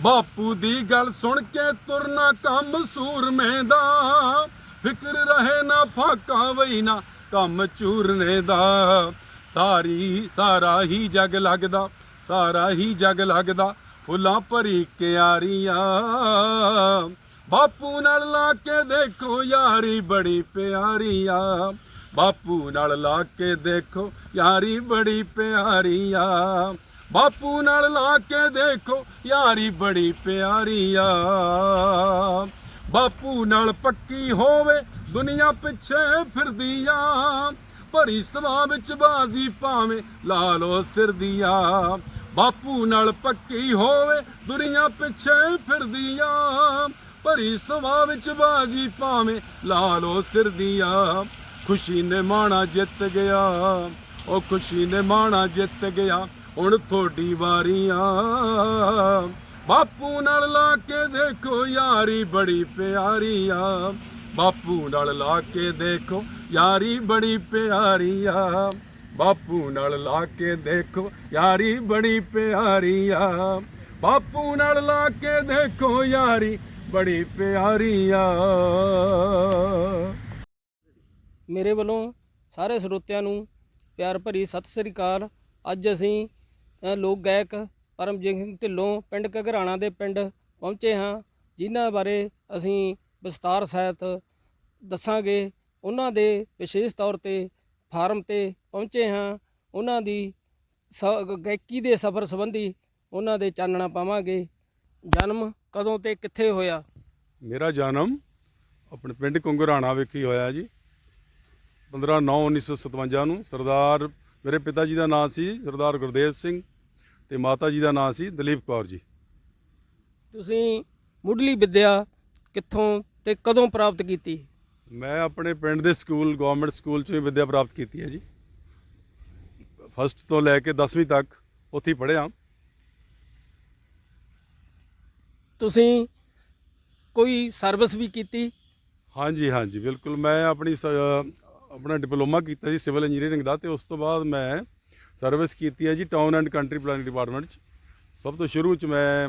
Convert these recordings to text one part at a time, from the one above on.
ਬਾਪੂ ਦੀ ਗੱਲ ਸੁਣ ਕੇ ਤੁਰਨਾ ਕੰਮ ਸੂਰਮੇ ਦਾ ਫਿਕਰ ਰਹੇ ਨਾ, ਫਾਕਾ ਵਈ ਨਾ, ਕੰਮ ਚੂਰਨੇ ਦਾ। ਸਾਰੀ, ਸਾਰਾ ਹੀ ਜਗ ਲੱਗਦਾ, ਸਾਰਾ ਹੀ ਜਗ ਲੱਗਦਾ, ਫੁੱਲਾਂ ਭਰੀ ਕਿਆਰੀਆਂ। ਬਾਪੂ ਨਾਲ ਲਾ ਕੇ ਦੇਖੋ ਯਾਰੀ ਬੜੀ ਪਿਆਰੀ ਆ ਬਾਪੂ ਨਾਲ ਲਾ ਕੇ ਦੇਖੋ ਯਾਰੀ ਬੜੀ ਪਿਆਰੀ ਆ ਬਾਪੂ ਨਾਲ ਲਾ ਕੇ ਦੇਖੋ, ਯਾਰੀ ਬੜੀ ਪਿਆਰੀ ਆ। ਬਾਪੂ ਨਾਲ ਪੱਕੀ ਹੋਵੇ, ਦੁਨੀਆ ਪਿੱਛੇ ਫਿਰਦੀ ਆ। ਭਰੀ ਸਭਾ ਵਿੱਚ ਬਾਜ਼ੀ ਭਾਵੇਂ ਲਾ ਲੋ ਸਿਰ ਦੀਆਂ ਬਾਪੂ ਨਾਲ ਪੱਕੀ ਹੋਵੇ, ਦੁਨੀਆ ਪਿੱਛੇ ਫਿਰਦੀ ਆ। ਭਰੀ ਸਭਾ ਵਿੱਚ ਬਾਜ਼ੀ ਭਾਵੇਂ ਲਾ ਲੋ ਸਿਰ ਦੀਆਂ ਖੁਸ਼ੀ ਨੇ ਮਾਣਾ ਜਿੱਤ ਗਿਆ, ਉਹ ਖੁਸ਼ੀ ਨੇ ਮਾਣਾ ਜਿੱਤ ਗਿਆ। ਹੁਣ ਤੁਹਾਡੀ ਵਾਰੀ ਆ ਬਾਪੂ ਨਾਲ ਲਾ ਕੇ ਦੇਖੋ ਯਾਰੀ ਬੜੀ ਪਿਆਰੀ ਆ ਬਾਪੂ ਨਾਲ ਲਾ ਕੇ ਦੇਖੋ ਯਾਰੀ ਬੜੀ ਪਿਆਰੀ ਆ ਬਾਪੂ ਨਾਲ ਲਾ ਕੇ ਦੇਖੋ ਯਾਰੀ ਬੜੀ ਪਿਆਰੀ ਆ ਬਾਪੂ ਨਾਲ ਲਾ ਕੇ ਦੇਖੋ ਯਾਰੀ ਬੜੀ ਪਿਆਰੀ ਆ ਮੇਰੇ ਵੱਲੋਂ ਸਾਰੇ ਸਰੋਤਿਆਂ ਨੂੰ ਪਿਆਰ ਭਰੀ ਸਤਿ ਸ੍ਰੀ ਅਕਾਲ। ਅੱਜ ਅਸੀਂ ਲੋਕ ਗਾਇਕ ਪਰਮਜੀਤ ਸਿੰਘ ਢਿੱਲੋਂ ਪਿੰਡ ਘਗਰਾਣਾ ਦੇ ਪਿੰਡ ਪਹੁੰਚੇ ਹਾਂ, ਜਿਨ੍ਹਾਂ ਬਾਰੇ ਅਸੀਂ ਵਿਸਤਾਰ ਸਹਿਤ ਦੱਸਾਂਗੇ। ਉਹਨਾਂ ਦੇ ਵਿਸ਼ੇਸ਼ ਤੌਰ ਤੇ ਫਾਰਮ ਤੇ ਪਹੁੰਚੇ ਹਾਂ। ਉਹਨਾਂ ਦੀ ਸ- ਗਾਇਕੀ ਦੇ ਸਫ਼ਰ ਸੰਬੰਧੀ ਉਹਨਾਂ ਦੇ ਚਾਨਣਾ ਪਾਵਾਂਗੇ। ਜਨਮ ਕਦੋਂ ਤੇ ਕਿੱਥੇ ਹੋਇਆ? ਮੇਰਾ ਜਨਮ ਆਪਣੇ ਪਿੰਡ ਕੁੰਗਰਾਣਾ ਵਿਖੇ ਹੋਇਆ ਜੀ। 15 9 1957 ਨੂੰ ਸਰਦਾਰ ਮੇਰੇ ਪਿਤਾ ਜੀ ਦਾ ਨਾਮ ਸੀ, ਸਰਦਾਰ ਗੁਰਦੇਵ ਸਿੰਘ। ਤੇ ਮਾਤਾ ਜੀ ਦਾ ਨਾਮ ਸੀ ਦਲੀਪ ਕੌਰ ਜੀ। ਤੁਸੀਂ ਮੁੱਢਲੀ ਵਿੱਦਿਆ ਕਿੱਥੋਂ ਤੇ ਕਦੋਂ ਪ੍ਰਾਪਤ ਕੀਤੀ? ਮੈਂ ਆਪਣੇ ਪਿੰਡ ਦੇ ਸਕੂਲ ਗਵਰਨਮੈਂਟ ਸਕੂਲ ਚੋਂ ਹੀ ਵਿੱਦਿਆ ਪ੍ਰਾਪਤ ਕੀਤੀ ਹੈ ਜੀ। ਫਸਟ ਤੋਂ ਲੈ ਕੇ 10ਵੀਂ ਤੱਕ ਉੱਥੇ ਪੜ੍ਹਿਆ। ਤੁਸੀਂ ਕੋਈ ਸਰਵਿਸ ਵੀ ਕੀਤੀ? ਹਾਂਜੀ ਹਾਂਜੀ ਬਿਲਕੁਲ। ਮੈਂ ਆਪਣੀ ਸ- ਆਪਣਾ ਡਿਪਲੋਮਾ ਕੀਤਾ ਜੀ ਸਿਵਲ ਇੰਜੀਨੀਅਰਿੰਗ ਦਾ ਤੇ ਉਸ ਤੋਂ ਬਾਅਦ ਮੈਂ ਸਰਵਿਸ ਕੀਤੀ ਹੈ ਜੀ town and country planning department 'ਚ। ਸਭ ਤੋਂ ਸ਼ੁਰੂ 'ਚ ਮੈਂ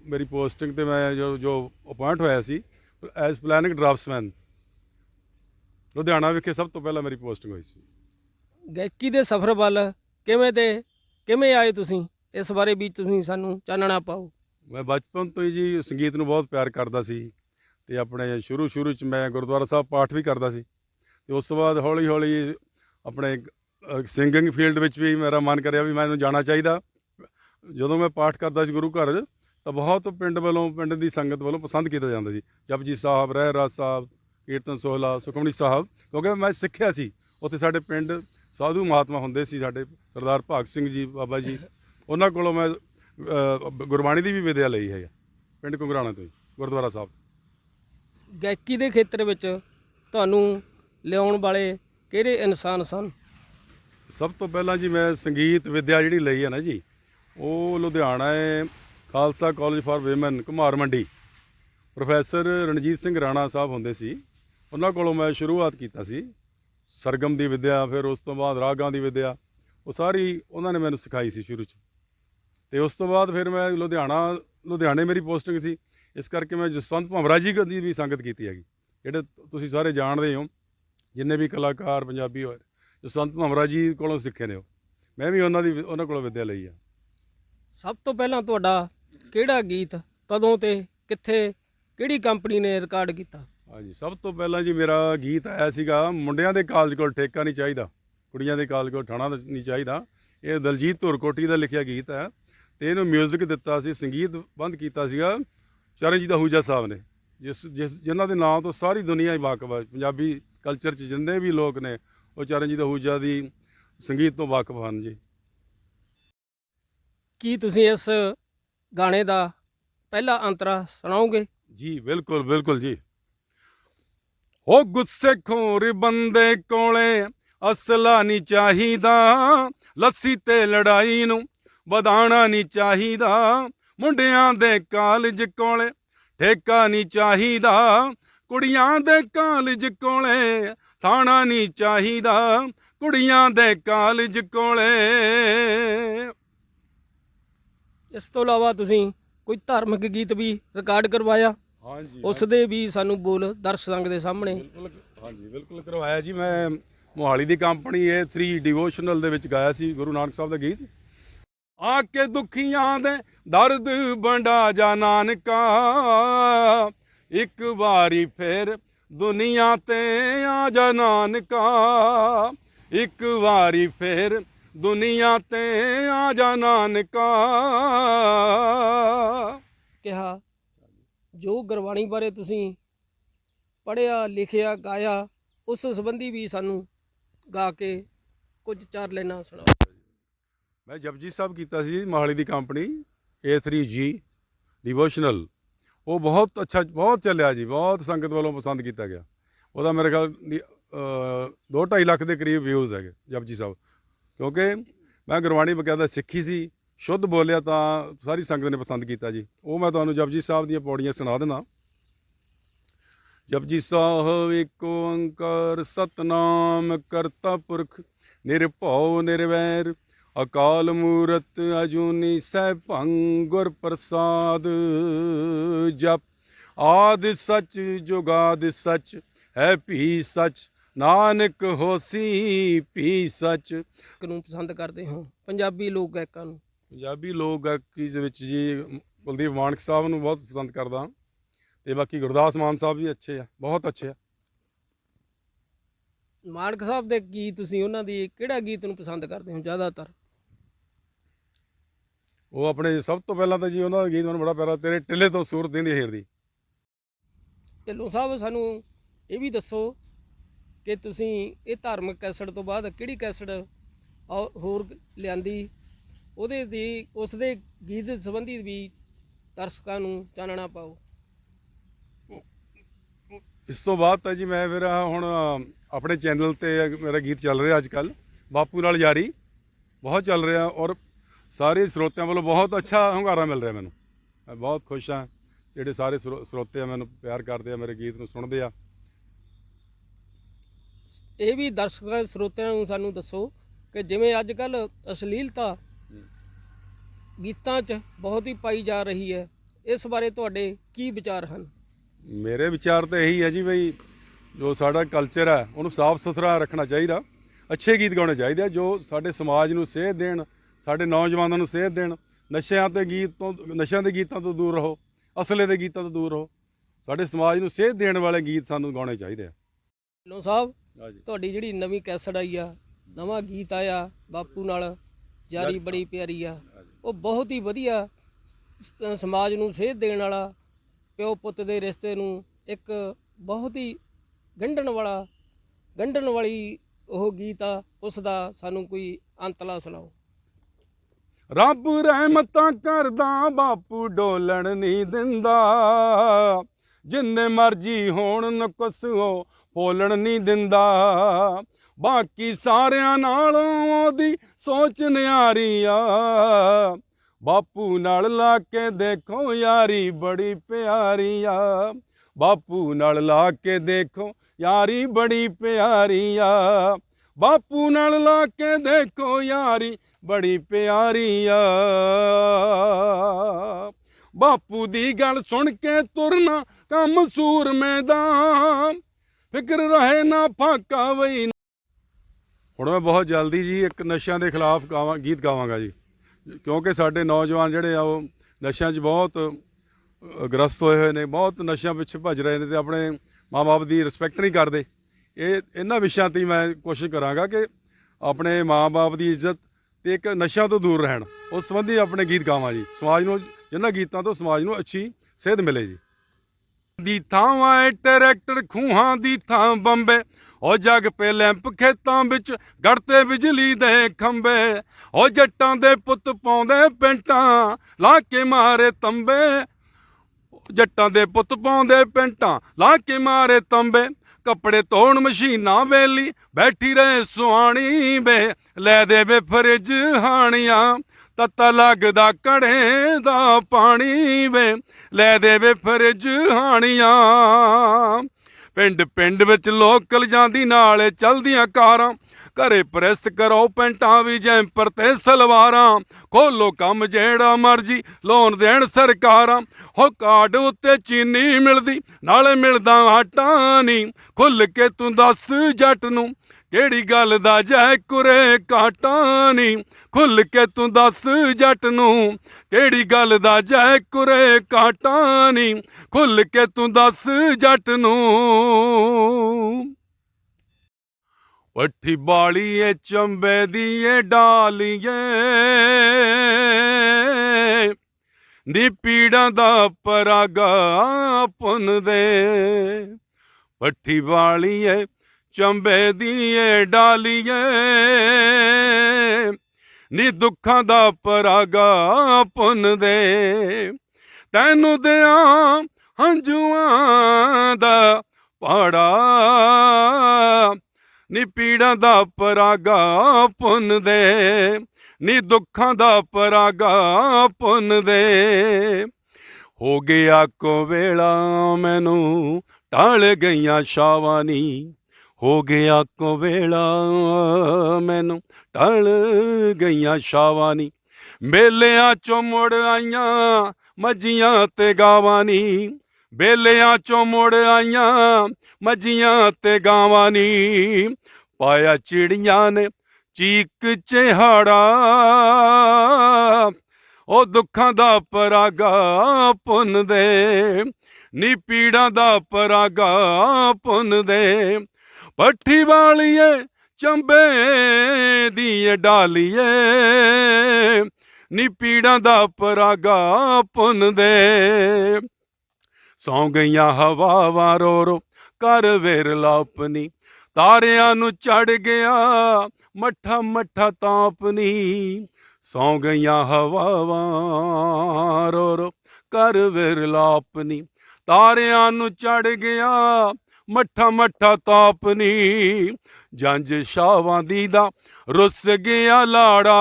ਮੇਰੀ ਪੋਸਟਿੰਗ ਤੇ ਮੈਂ ਜੋ ਜੋ ਅਪਾਇੰਟ ਹੋਇਆ ਸੀ ਐਜ਼ ਪਲਾਨਿੰਗ ਡਰਾਫਟਸਮੈਨ ਲੁਧਿਆਣਾ ਵਿਖੇ ਸਭ ਤੋਂ ਪਹਿਲਾਂ ਮੇਰੀ ਪੋਸਟਿੰਗ ਹੋਈ ਸੀ। ਗਾਇਕੀ ਦੇ ਸਫ਼ਰ ਵੱਲ ਕਿਵੇਂ ਤੇ ਕਿਵੇਂ ਆਏ ਤੁਸੀਂ? ਇਸ ਬਾਰੇ ਵੀ ਤੁਸੀਂ ਸਾਨੂੰ ਚਾਨਣਾ ਪਾਓ। ਮੈਂ ਬਚਪਨ ਤੋਂ ਹੀ ਜੀ ਸੰਗੀਤ ਨੂੰ ਬਹੁਤ ਪਿਆਰ ਕਰਦਾ ਸੀ ਤੇ ਆਪਣੇ ਸ਼ੁਰੂ ਸ਼ੁਰੂ 'ਚ ਮੈਂ ਗੁਰਦੁਆਰਾ ਸਾਹਿਬ ਪਾਠ ਵੀ ਕਰਦਾ ਸੀ। ਤੇ ਉਸ ਤੋਂ ਬਾਅਦ ਹੌਲੀ ਹੌਲੀ ਆਪਣੇ ਸਿੰਗਿੰਗ ਫੀਲਡ ਵਿੱਚ ਵੀ ਮੇਰਾ ਮਨ ਕਰਿਆ ਵੀ ਮੈਨੂੰ ਜਾਣਾ ਚਾਹੀਦਾ। ਜਦੋਂ ਮੈਂ ਪਾਠ ਕਰਦਾ ਸੀ ਗੁਰੂ ਘਰ, ਤਾਂ ਬਹੁਤ ਪਿੰਡ ਵੱਲੋਂ, ਪਿੰਡ ਦੀ ਸੰਗਤ ਵੱਲੋਂ ਪਸੰਦ ਕੀਤਾ ਜਾਂਦਾ ਸੀ। ਜਪਜੀ ਸਾਹਿਬ ਰਹਿ ਰਾਜ ਸਾਹਿਬ, ਕੀਰਤਨ ਸੋਹਲਾ, ਸੁਖਮਨੀ ਸਾਹਿਬ, ਕਿਉਂਕਿ ਮੈਂ ਸਿੱਖਿਆ ਸੀ। ਉੱਥੇ ਸਾਡੇ ਪਿੰਡ ਸਾਧੂ ਮਹਾਤਮਾ ਹੁੰਦੇ ਸੀ, ਸਾਡੇ ਸਰਦਾਰ ਭਗਤ ਸਿੰਘ ਜੀ, ਬਾਬਾ ਜੀ। ਉਹਨਾਂ ਕੋਲੋਂ ਮੈਂ ਗੁਰਬਾਣੀ ਦੀ ਵੀ ਵਿਦਿਆ ਲਈ ਹੈ। ਪਿੰਡ ਕੁੰਗਰਾਣਾ ਤੋਂ ਹੀ, ਗੁਰਦੁਆਰਾ ਸਾਹਿਬ। ਗਾਇਕੀ ਦੇ ਖੇਤਰ ਵਿੱਚ ਤੁਹਾਨੂੰ ਲਿਆਉਣ ਵਾਲੇ ਕਿਹੜੇ ਇਨਸਾਨ ਸਨ? ਸਭ ਤੋਂ ਪਹਿਲਾਂ ਜੀ ਮੈਂ ਸੰਗੀਤ ਵਿਦਿਆ ਜਿਹੜੀ ਲਈ ਹੈ ਨਾ ਜੀ, ਉਹ ਲੁਧਿਆਣਾ ਹੈ, Khalsa college for women Kumar Mandi. Professor Ranjit Singh Rana Sahib ਹੁੰਦੇ ਸੀ, ਉਹਨਾਂ ਕੋਲੋਂ ਮੈਂ ਸ਼ੁਰੂਆਤ ਕੀਤਾ ਸੀ, ਸਰਗਮ ਦੀ ਵਿਦਿਆ, ਫਿਰ ਉਸ ਤੋਂ ਬਾਅਦ ਰਾਗਾਂ ਦੀ ਵਿਦਿਆ, ਉਹ ਸਾਰੀ ਉਹਨਾਂ ਨੇ ਮੈਨੂੰ ਸਿਖਾਈ ਸੀ ਸ਼ੁਰੂ 'ਚ। ਤੇ ਉਸ ਤੋਂ ਬਾਅਦ ਫਿਰ ਮੈਂ ਲੁਧਿਆਣਾ, ਲੁਧਿਆਣੇ ਮੇਰੀ ਪੋਸਟਿੰਗ ਸੀ, ਇਸ ਕਰਕੇ ਮੈਂ ਜਸਵੰਤ ਭਮਰਾ ਜੀ ਦੀ ਵੀ ਸੰਗਤ ਕੀਤੀ ਹੈਗੀ, ਜਿਹੜੇ ਤੁਸੀਂ ਸਾਰੇ ਜਾਣਦੇ ਹੋ, ਜਿੰਨੇ ਵੀ ਕਲਾਕਾਰ ਪੰਜਾਬੀ ਹੋਏ। ਜਸਵੰਤ ਭੰਵਰਾ ਜੀ ਕੋਲੋਂ ਸਿੱਖੇ ਨੇ ਉਹ। ਮੈਂ ਵੀ ਉਹਨਾਂ ਦੀ ਉਹਨਾਂ ਕੋਲੋਂ ਵਿਦਿਆ ਲਈ ਆ। ਸਭ ਤੋਂ ਪਹਿਲਾਂ ਤੁਹਾਡਾ ਕਿਹੜਾ ਗੀਤ ਕਦੋਂ ਤੇ ਕਿੱਥੇ ਕਿਹੜੀ ਕੰਪਨੀ ਨੇ ਰਿਕਾਰਡ ਕੀਤਾ? ਹਾਂਜੀ ਸਭ ਤੋਂ ਪਹਿਲਾਂ ਜੀ ਮੇਰਾ ਗੀਤ ਆਇਆ ਸੀਗਾ ਮੁੰਡਿਆਂ ਦੇ ਕਾਲਜ ਕੋਲ ਠੇਕਾ ਨਹੀਂ ਚਾਹੀਦਾ ਕੁੜੀਆਂ ਦੇ ਕਾਲਜ ਕੋਲ ਠਾਣਾ ਨਹੀਂ ਚਾਹੀਦਾ। ਇਹ ਦਲਜੀਤ ਧੁਰਕੋਟੀ ਦਾ ਲਿਖਿਆ ਗੀਤ ਹੈ ਤੇ ਇਹਨੂੰ 뮤직 ਦਿੱਤਾ ਸੀ ਸੰਗੀਤ ਬੰਦ ਕੀਤਾ ਸੀਗਾ ਚਰਨਜੀਤ ਅਹੂਜਾ ਸਾਹਿਬ ਨੇ ਜਿਸ ਜਿਸ ਜਿਨ੍ਹਾਂ ਦੇ ਨਾਮ ਤੋਂ ਸਾਰੀ ਦੁਨੀਆ ਹੀ ਵਾਕਫ ਹੈ ਪੰਜਾਬੀ ਕਲਚਰ 'ਚ ਜਿੰਨੇ ਵੀ ਲੋਕ ਨੇ ਉਹ ਚਰਨਜੀਤ ਅਹੂਜਾ ਦੀ ਸੰਗੀਤ ਤੋਂ ਵਾਕਫ ਹਨ ਜੀ। ਕੀ ਤੁਸੀਂ ਇਸ ਗਾਣੇ ਦਾ ਪਹਿਲਾ ਅੰਤਰਾ ਸੁਣਾਓਗੇ? ਜੀ ਬਿਲਕੁਲ ਬਿਲਕੁਲ ਜੀ। ਹੋ ਗੁੱਸੇ ਖੋਰ ਬੰਦੇ ਕੋਲੇ ਅਸਲਾ ਨਹੀਂ ਚਾਹੀਦਾ ਲੱਸੀ ਤੇ ਲੜਾਈ ਨੂੰ ਵਧਾਣਾ ਨਹੀਂ ਚਾਹੀਦਾ ਮੁੰਡਿਆਂ ਦੇ ਕਾਲਜ ਕੋਲੇ ਠੇਕਾ ਨਹੀਂ ਚਾਹੀਦਾ ਕੁੜੀਆਂ ਦੇ ਕਾਲਜ ਕੋਲੇ ਥਾਣਾ ਨਹੀਂ ਚਾਹੀਦਾ ਕੁੜੀਆਂ ਦੇ ਕਾਲਜ ਕੋਲੇ। ਇਸ ਤੋਂ ਇਲਾਵਾ ਤੁਸੀਂ ਕੋਈ ਧਾਰਮਿਕ ਗੀਤ ਵੀ ਰਿਕਾਰਡ ਕਰਵਾਇਆ? ਹਾਂਜੀ ਉਸ ਦੇ ਵੀ ਸਾਨੂੰ ਬੋਲ ਦਰਸ਼ਕ ਦੇ ਸਾਹਮਣੇ। ਬਿਲਕੁਲ ਹਾਂਜੀ ਬਿਲਕੁਲ ਕਰਵਾਇਆ ਜੀ। ਮੈਂ ਮੋਹਾਲੀ ਦੀ ਕੰਪਨੀ A3 ਡਿਵੋਸ਼ਨਲ ਦੇ ਵਿੱਚ ਗਾਇਆ ਸੀ ਗੁਰੂ ਨਾਨਕ ਸਾਹਿਬ ਦਾ ਗੀਤ। ਆ ਕੇ ਦੁਖੀਆਂ ਦੇ ਦਰਦ ਵੰਡਾ ਜਾ ਨਾਨਕਾ। ਇੱਕ ਵਾਰੀ ਫੇਰ ਦੁਨੀਆ ਤੇ ਆ ਜਾ ਨਾਨਕਾ। ਇੱਕ ਵਾਰੀ ਫੇਰ ਦੁਨੀਆ ਤੇ ਆ ਜਾ ਨਾਨਕਾ। ਕਿਹਾ ਜੋ ਗੁਰਬਾਣੀ ਬਾਰੇ ਤੁਸੀਂ ਪੜਿਆ ਲਿਖਿਆ ਗਾਇਆ ਉਸ ਸੰਬੰਧੀ ਵੀ ਸਾਨੂੰ ਗਾ ਕੇ ਕੁਝ ਚਾਰ ਲੈਣਾ ਸੁਣਾਓ। ਮੈਂ ਜਪਜੀ ਸਾਹਿਬ ਕੀਤਾ ਸੀ ਮੋਹਾਲੀ ਦੀ ਕੰਪਨੀ A3G ਡਿਵੋਸ਼ਨਲ ਉਹ ਬਹੁਤ ਅੱਛਾ, ਬਹੁਤ ਚੱਲਿਆ ਜੀ, ਬਹੁਤ ਸੰਗਤ ਵੱਲੋਂ ਪਸੰਦ ਕੀਤਾ ਗਿਆ। ਉਹਦਾ ਮੇਰੇ ਖਿਆਲ 2.5 ਲੱਖ ਦੇ ਕਰੀਬ ਵਿਊਜ਼ ਹੈਗੇ ਜਪਜੀ ਸਾਹਿਬ। ਕਿਉਂਕਿ ਮੈਂ ਗੁਰਬਾਣੀ ਬਕਾਇਦਾ ਸਿੱਖੀ ਸੀ, ਸ਼ੁੱਧ ਬੋਲਿਆ ਤਾਂ ਸਾਰੀ ਸੰਗਤ ਨੇ ਪਸੰਦ ਕੀਤਾ ਜੀ। ਉਹ ਮੈਂ ਤੁਹਾਨੂੰ ਜਪਜੀ ਸਾਹਿਬ ਦੀਆਂ ਪੌੜੀਆਂ ਸੁਣਾ ਦੇਣਾ ਜਪਜੀ ਸਾਹਿਬ ਏਕ ਓੰਕਾਰ ਸਤਨਾਮ ਕਰਤਾ ਪੁਰਖ, ਨਿਰਭਉ ਨਿਰਵੈਰ ਅਕਾਲ ਮੂਰਤ ਅਜੂਨੀ ਸੈਭੰ ਗੁਰ ਪ੍ਰਸਾਦ ਜਪ। ਆਦ ਸਚ ਜੁਗਾਦ ਸਚ ਹੈ ਭੀ ਸਚ ਨਾਨਕ ਹੋਸੀ ਭੀ ਸਚ। ਨੂੰ ਪਸੰਦ ਕਰਦੇ ਹੋ ਪੰਜਾਬੀ ਲੋਕ ਗਾਇਕਾਂ ਨੂੰ। ਪੰਜਾਬੀ ਲੋਕ ਗਾਇਕੀ ਦੇ ਵਿੱਚ ਜੀ ਕੁਲਦੀਪ ਮਾਨਕ ਸਾਹਿਬ ਨੂੰ ਬਹੁਤ ਪਸੰਦ ਕਰਦਾ ਤੇ ਬਾਕੀ ਗੁਰਦਾਸ ਮਾਨ ਸਾਹਿਬ ਵੀ ਅੱਛੇ ਆ ਬਹੁਤ ਅੱਛੇ ਆ। ਮਾਨਕ ਸਾਹਿਬ ਦੇ ਗੀਤ ਤੁਸੀਂ ਉਹਨਾਂ ਦੀ ਕਿਹੜਾ ਗੀਤ ਨੂੰ ਪਸੰਦ ਕਰਦੇ ਹੋ ਜ਼ਿਆਦਾਤਰ? ਉਹ ਆਪਣੇ ਸਭ ਤੋਂ ਪਹਿਲਾਂ ਤਾਂ ਜੀ ਉਹਨਾਂ ਦਾ ਗੀਤ ਮੈਨੂੰ ਬੜਾ ਪਿਆਰਾ ਤੇਰੇ ਟਿੱਲੇ ਤੋਂ ਸੂਰਤ ਦਿੰਦੀ ਹੇਰ ਦੀ। ਢਿੱਲੋਂ ਸਾਹਿਬ ਸਾਨੂੰ ਇਹ ਵੀ ਦੱਸੋ ਕਿ ਤੁਸੀਂ ਇਹ ਧਾਰਮਿਕ ਕੈਸਟ ਤੋਂ ਬਾਅਦ ਕਿਹੜੀ ਕੈਸਟ ਹੋਰ ਲਿਆਂਦੀ? ਉਹਦੇ ਦੀ ਉਸ ਦੇ ਗੀਤ ਸੰਬੰਧੀ ਵੀ ਦਰਸ਼ਕਾਂ ਨੂੰ ਚਾਨਣਾ ਪਾਓ। ਇਸ ਤੋਂ ਬਾਅਦ ਤਾਂ ਜੀ ਮੈਂ ਫਿਰ ਹੁਣ ਆਪਣੇ ਚੈਨਲ ਤੇ ਮੇਰਾ ਗੀਤ ਚੱਲ ਰਿਹਾ ਅੱਜ ਕੱਲ ਬਾਪੂ ਨਾਲ ਯਾਰੀ ਬਹੁਤ ਚੱਲ ਰਿਹਾ ਔਰ ਸਾਰੇ ਸਰੋਤਿਆਂ ਵੱਲੋਂ ਬਹੁਤ ਅੱਛਾ ਹੁੰਗਾਰਾ ਮਿਲ ਰਿਹਾ ਮੈਨੂੰ। ਮੈਂ ਬਹੁਤ ਖੁਸ਼ ਹਾਂ ਜਿਹੜੇ ਸਾਰੇ ਸਰੋ- ਸਰੋਤੇ ਮੈਨੂੰ ਪਿਆਰ ਕਰਦੇ ਆ ਮੇਰੇ ਗੀਤ ਨੂੰ ਸੁਣਦੇ ਆ। ਇਹ ਵੀ ਦਰਸ਼ਕਾਂ ਸਰੋਤਿਆਂ ਨੂੰ ਸਾਨੂੰ ਦੱਸੋ ਕਿ ਜਿਵੇਂ ਅੱਜ ਕੱਲ ਅਸ਼ਲੀਲਤਾ ਗੀਤਾਂ 'ਚ ਬਹੁਤ ਹੀ ਪਾਈ ਜਾ ਰਹੀ ਹੈ ਇਸ ਬਾਰੇ ਤੁਹਾਡੇ ਕੀ ਵਿਚਾਰ ਹਨ? ਮੇਰੇ ਵਿਚਾਰ ਤਾਂ ਇਹੀ ਹੈ ਜੀ ਬਈ ਜੋ ਸਾਡਾ ਕਲਚਰ ਹੈ ਉਹਨੂੰ ਸਾਫ਼ ਸੁਥਰਾ ਰੱਖਣਾ ਚਾਹੀਦਾ। ਅੱਛੇ ਗੀਤ ਗਾਉਣੇ ਚਾਹੀਦੇ ਆ ਜੋ ਸਾਡੇ ਸਮਾਜ ਨੂੰ ਸੇਧ ਦੇਣ ਸਾਡੇ ਨੌਜਵਾਨਾਂ ਨੂੰ ਸੇਧ ਦੇਣ ਨਸ਼ਿਆਂ ਤੇ ਗੀਤ ਤੋਂ ਨਸ਼ਿਆਂ ਦੇ ਗੀਤਾਂ ਤੋਂ ਦੂਰ ਰਹੋ ਅਸਲੇ ਦੇ ਗੀਤਾਂ ਤੋਂ ਦੂਰ ਰਹੋ। ਸਾਡੇ ਸਮਾਜ ਨੂੰ ਸੇਧ ਦੇਣ ਵਾਲੇ ਗੀਤ ਸਾਨੂੰ ਗਾਉਣੇ ਚਾਹੀਦੇ ਆ। ਢਿੱਲੋਂ ਸਾਹਿਬ ਤੁਹਾਡੀ ਜਿਹੜੀ ਨਵੀਂ ਕੈਸਟ ਆਈ ਆ ਨਵਾਂ ਗੀਤ ਆਇਆ ਬਾਪੂ ਨਾਲ ਯਾਰੀ ਬੜੀ ਪਿਆਰੀ ਆ। ਉਹ ਬਹੁਤ ਹੀ ਵਧੀਆ ਸਮਾਜ ਨੂੰ ਸੇਧ ਦੇਣ ਵਾਲਾ ਪਿਓ ਪੁੱਤ ਦੇ ਰਿਸ਼ਤੇ ਨੂੰ ਇੱਕ ਬਹੁਤ ਹੀ ਗੰਢਣ ਵਾਲਾ ਗੰਢਣ ਵਾਲੀ ਉਹ ਗੀਤ ਆ ਉਸ ਦਾ ਸਾਨੂੰ ਕੋਈ ਅੰਤਲਾ ਸੁਣਾਓ। ਰੱਬ ਰਹਿਮਤਾਂ ਕਰਦਾ, ਬਾਪੂ ਡੋਲਣ ਨਹੀਂ ਦਿੰਦਾ। ਜਿੰਨੇ ਮਰਜ਼ੀ ਹੋਣ, ਨਕਸੋ ਫੋਲਣ ਨਹੀਂ ਦਿੰਦਾ। ਬਾਕੀ ਸਾਰਿਆਂ ਨਾਲੋਂ ਉਹਦੀ ਸੋਚ ਨਿਆਰੀ ਆ। ਬਾਪੂ ਨਾਲ ਲਾ ਕੇ ਦੇਖੋ, ਯਾਰੀ ਬੜੀ ਪਿਆਰੀ ਆ। ਬਾਪੂ ਨਾਲ ਲਾ ਕੇ ਦੇਖੋ, ਯਾਰੀ ਬੜੀ ਪਿਆਰੀ ਆ। ਬਾਪੂ ਨਾਲ ਲਾ ਕੇ ਦੇਖੋ ਯਾਰੀ, ਬੜੀ ਪਿਆਰੀ ਆ। ਬਾਪੂ ਦੀ ਗੱਲ ਸੁਣ ਕੇ ਤੁਰਨਾ ਕੰਮ ਸੂਰ ਮੈਦਾਨ, ਫਿਕਰ ਰਹੇ ਨਾ ਫਾਕਾ ਵਈ ਹੁਣ ਮੈਂ ਬਹੁਤ ਜਲਦੀ ਜੀ ਇੱਕ ਨਸ਼ਿਆਂ ਦੇ ਖਿਲਾਫ ਗਾਵਾਂ, ਗੀਤ ਗਾਵਾਂਗਾ ਜੀ। ਕਿਉਂਕਿ ਸਾਡੇ ਨੌਜਵਾਨ ਜਿਹੜੇ ਆ, ਉਹ ਨਸ਼ਿਆਂ 'ਚ ਬਹੁਤ ਗ੍ਰਸਤ ਹੋਏ ਹੋਏ ਨੇ, ਬਹੁਤ ਨਸ਼ਿਆਂ ਪਿੱਛੇ ਭੱਜ ਰਹੇ ਨੇ ਤੇ ਆਪਣੇ ਮਾਪੇ ਦੀ ਰਿਸਪੈਕਟ ਨਹੀਂ ਕਰਦੇ। ਇਹ ਇਹਨਾਂ ਵਿਸ਼ਿਆਂ ਤੇ ਹੀ ਮੈਂ ਕੋਸ਼ਿਸ਼ ਕਰਾਂਗਾ ਕਿ ਆਪਣੇ ਮਾਪੇ ਦੀ ਇੱਜ਼ਤ ਤੇ ਇੱਕ ਨਸ਼ਿਆਂ ਤੋਂ ਦੂਰ ਰਹਿਣ, ਉਸ ਸੰਬੰਧੀ ਆਪਣੇ ਗੀਤ ਗਾਵਾਂ ਜੀ। ਸਮਾਜ ਨੂੰ, ਜਿਨ੍ਹਾਂ ਗੀਤਾਂ ਤੋਂ ਸਮਾਜ ਨੂੰ ਅੱਛੀ ਸੇਧ ਮਿਲੇ ਜੀ। ਦੀ ਥਾਂ ਐ ਟਰੈਕਟਰ, ਖੂਹਾਂ ਦੀ ਥਾਂ ਬੰਬੇ, ਉਹ ਜਗ ਪੇ ਲੈਂਪ ਖੇਤਾਂ ਵਿੱਚ, ਗੜਤੇ ਬਿਜਲੀ ਦੇ ਖੰਬੇ ਉਹ ਜੱਟਾਂ ਦੇ ਪੁੱਤ ਪਾਉਂਦੇ ਪੈਂਟਾਂ, ਲਾ ਕੇ ਮਾਰੇ ਤੰਬੇ, ਜੱਟਾਂ ਦੇ ਪੁੱਤ ਪਾਉਂਦੇ ਪੈਂਟਾਂ, ਲਾ ਕੇ ਮਾਰੇ ਤੰਬੇ। ਕੱਪੜੇ ਧੋਣ ਮਸ਼ੀਨਾਂ ਵੇਲੀ ਬੈਠੀ ਰਹੇ ਸੁਆਣੀ ਵੇ। ਲੈ ਦੇਵੇ ਫਰਿੱਜ ਹਾਣੀਆਂ, ਤੱਤਾ ਲੱਗਦਾ ਕੜੇ ਦਾ ਪਾਣੀ ਵੇ। ਲੈ ਦੇਵੇ ਫਰਿੱਜ ਹਾਣੀਆਂ। ਪਿੰਡ ਪਿੰਡ ਵਿੱਚ ਲੋਕਲ ਜਾਂਦੀ, ਨਾਲੇ ਚਲਦੀਆਂ ਕਾਰਾਂ। ਘਰੇ ਪ੍ਰੈਸ ਕਰੋ ਪੈਂਟਾਂ ਵੀ, ਜੈਂਪਰ ਤੇ ਸਲਵਾਰਾਂ। ਖੋਲੋ ਕੰਮ ਜਿਹੜਾ ਮਰਜ਼ੀ, ਲੋਨ ਦੇਣ ਸਰਕਾਰਾਂ। ਹੋ ਕਾਰਡ ਉੱਤੇ ਚੀਨੀ ਮਿਲਦੀ, ਨਾਲੇ ਮਿਲਦਾ ਆਟਾ ਨਹੀਂ ਖੁੱਲ ਕੇ ਤੂੰ ਦੱਸ ਜੱਟ ਨੂੰ ਕਿਹੜੀ ਗੱਲ ਦਾ ਜੈ ਕੁਰੇ ਕਾਟਾ ਨੀ? ਖੁੱਲ ਕੇ ਤੂੰ ਦੱਸ ਜੱਟ ਨੂੰ, ਕਿਹੜੀ ਗੱਲ ਦਾ ਜੈ ਕੁਰੇ ਕਾਟਾ ਨਹੀਂ ਖੁੱਲ ਕੇ ਤੂੰ ਦੱਸ ਜੱਟ ਨੂੰ। ਪੱਠੀ ਬਾਲੀਏ, ਚੰਬੇ ਦੀਏ, ਡਾਲੀਏ। ਨੀ ਪੀੜਾਂ ਦਾ ਪਰਾਗਾ ਪੁੰਨ ਦੇ। ਪੱਠੀ ਵਾਲੀਏ ਚੰਬੇ ਦੀਏ ਡਾਲੀਏ। ਨੀ ਦੁੱਖਾਂ ਦਾ ਪਰਾਗਾ ਪੁੰਨ ਦੇ। ਤੈਨੂੰ ਦਿਆਂ ਹੰਝੂਆਂ ਦਾ ਪਾੜਾ। ਨੀ ਪੀੜਾਂ ਦਾ ਪਰਾਗਾ ਪੁੰਨ ਦੇ। ਨੀ ਦੁੱਖਾਂ ਦਾ ਪਰਾਗਾ ਪੁੰਨ ਦੇ। ਹੋ ਗਿਆ ਕੋ ਵੇਲਾ ਮੈਨੂੰ ਟਾਲ ਗਈਆਂ ਸ਼ਾਵਾਨੀ ਹੋ ਗਿਆ ਕੋ ਵੇਲਾ, ਮੈਨੂੰ ਟਲ ਗਈਆਂ ਸ਼ਾਵਾਂ ਨੀ। ਮੇਲਿਆਂ ਚੋਂ ਮੁੜ ਆਈਆਂ ਮੱਝੀਆਂ ਤੇ ਗਾਵਾਂ ਨੀ। ਬੇਲਿਆਂ ਚੋਂ ਮੁੜ ਆਈਆਂ ਮੱਝੀਆਂ ਤੇ ਗਾਵਾਂ ਨੀ। ਪਾਇਆ ਚਿੜੀਆਂ ਨੇ ਚੀਕ ਚਿਹਾੜਾ, ਉਹ ਦੁੱਖਾਂ ਦਾ ਪਰਾਗਾ ਪੁੰਨ ਦੇ ਨੀ ਪੀੜਾਂ ਦਾ ਪਰਾਗਾ ਪੁੰਨ ਦੇ ਪੱਠੀ ਵਾਲੀਏ, ਚੰਬੇ ਦੀ ਡਾਲੀਏ। ਨੀ ਪੀੜਾਂ ਦਾ ਪਰਾਗਾ ਪੁੰਨ ਦੇ ਸੌ ਗਈਆਂ ਹਵਾਵਾਂ ਰੋ ਰੋ ਕਰ ਵੇਰਲਾ ਆਪਣੀ ਤਾਰਿਆਂ ਨੂੰ ਚੜ ਗਿਆ, ਮੱਠਾ ਮੱਠਾ ਤਾਪਨੀ। ਸੌ ਗਈਆਂ ਹਵਾਵਾਂ ਰੋ ਰੋ ਕਰ ਵੇਰਲਾ ਆਪਣੀ ਤਾਰਿਆਂ ਨੂੰ ਚੜ ਗਿਆ ਮੱਠਾ ਮੱਠਾ ਤਾਪਨੀ ਜੰਜ ਸ਼ਾਵਾਂ ਦੀ ਦਾ ਰੁੱਸ ਗਿਆ ਲਾੜਾ।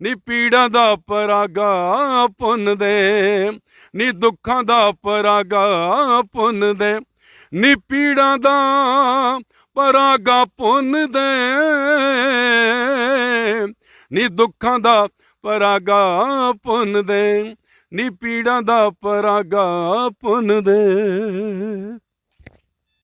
ਨੀ ਪੀੜਾਂ ਦਾ ਪਰਾਗਾ ਪੁੰਨ ਦੇ ਨੀ ਦੁੱਖਾਂ ਦਾ ਪਰਾਗਾ ਪੁੰਨ ਦੇ ਨੀ ਪੀੜਾਂ ਦਾ ਪਰਾਗਾ ਪੁੰਨ ਦੇ ਨੀ ਦੁੱਖਾਂ ਦਾ ਪਰਾਗਾ ਪੁੰਨ ਦੇ ਨੀ ਪੀੜਾਂ ਦਾ ਪਰਾਗਾ ਪੁੰਨ ਦੇ।